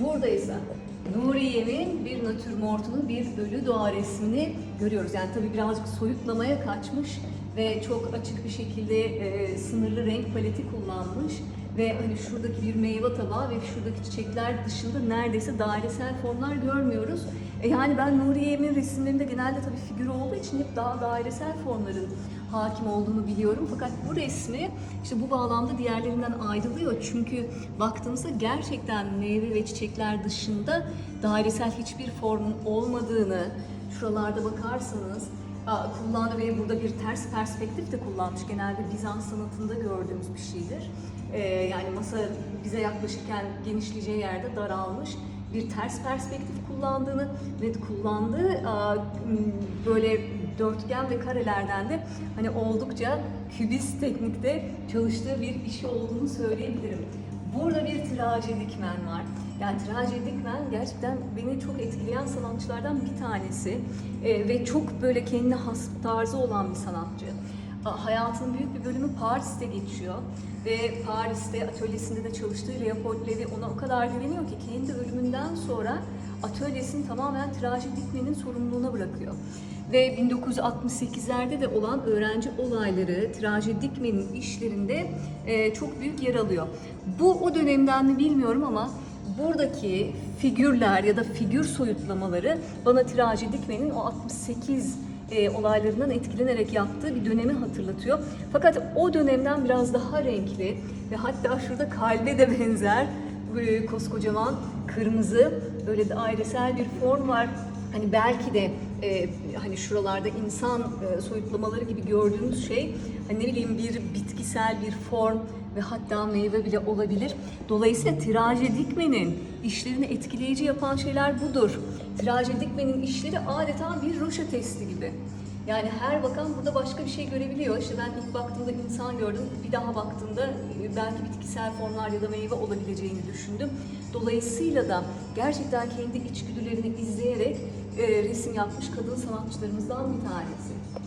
Burada ise Nuriye'nin bir natürmortunu, bir ölü doğa resmini görüyoruz. Yani tabii birazcık soyutlamaya kaçmış ve çok açık bir şekilde e, sınırlı renk paleti kullanmış. Ve hani şuradaki bir meyve tabağı ve şuradaki çiçekler dışında neredeyse dairesel formlar görmüyoruz. E yani ben Nuriye'min resimlerinde genelde tabii figür olduğu için hep daha dairesel formların hakim olduğunu biliyorum. Fakat bu resmi işte bu bağlamda diğerlerinden ayrılıyor. Çünkü baktığımızda gerçekten meyve ve çiçekler dışında dairesel hiçbir formun olmadığını şuralarda bakarsanız kullandı ve burada bir ters perspektif de kullanmış. Genelde Bizans sanatında gördüğümüz bir şeydir. Ee, yani masa bize yaklaşırken genişleyeceği yerde daralmış bir ters perspektif kullandığını ve kullandığı böyle dörtgen ve karelerden de hani oldukça kübist teknikte çalıştığı bir işi olduğunu söyleyebilirim. Burada bir trajedikmen var. Yani trajedikmen gerçekten beni çok etkileyen sanatçılardan bir tanesi Ee, ve çok böyle kendine has tarzı olan bir sanatçı. Hayatının büyük bir bölümü Paris'te geçiyor ve Paris'te atölyesinde de çalıştığı Leopold Levi ona o kadar güveniyor ki kendi ölümünden sonra atölyesini tamamen trajedikmenin sorumluluğuna bırakıyor. Ve 1968'lerde de olan öğrenci olayları trajedikmenin işlerinde e, çok büyük yer alıyor. Bu o dönemden mi bilmiyorum ama buradaki figürler ya da figür soyutlamaları bana trajedikmenin o 68 e, olaylarından etkilenerek yaptığı bir dönemi hatırlatıyor. Fakat o dönemden biraz daha renkli ve hatta şurada kalbe de benzer böyle koskocaman kırmızı böyle dairesel bir form var. Hani belki de e, hani şuralarda insan e, soyutlamaları gibi gördüğümüz şey hani ne bileyim bir bitkisel bir form ve hatta meyve bile olabilir. Dolayısıyla trajedikmenin işlerini etkileyici yapan şeyler budur. Trajedikmenin işleri adeta bir Roşa testi gibi. Yani her bakan burada başka bir şey görebiliyor. İşte ben ilk baktığımda insan gördüm, bir daha baktığımda e, belki bitkisel formlar ya da meyve olabileceğini düşündüm. Dolayısıyla da gerçekten kendi içgüdülerini izleyerek e, resim yapmış kadın sanatçılarımızdan bir tanesi.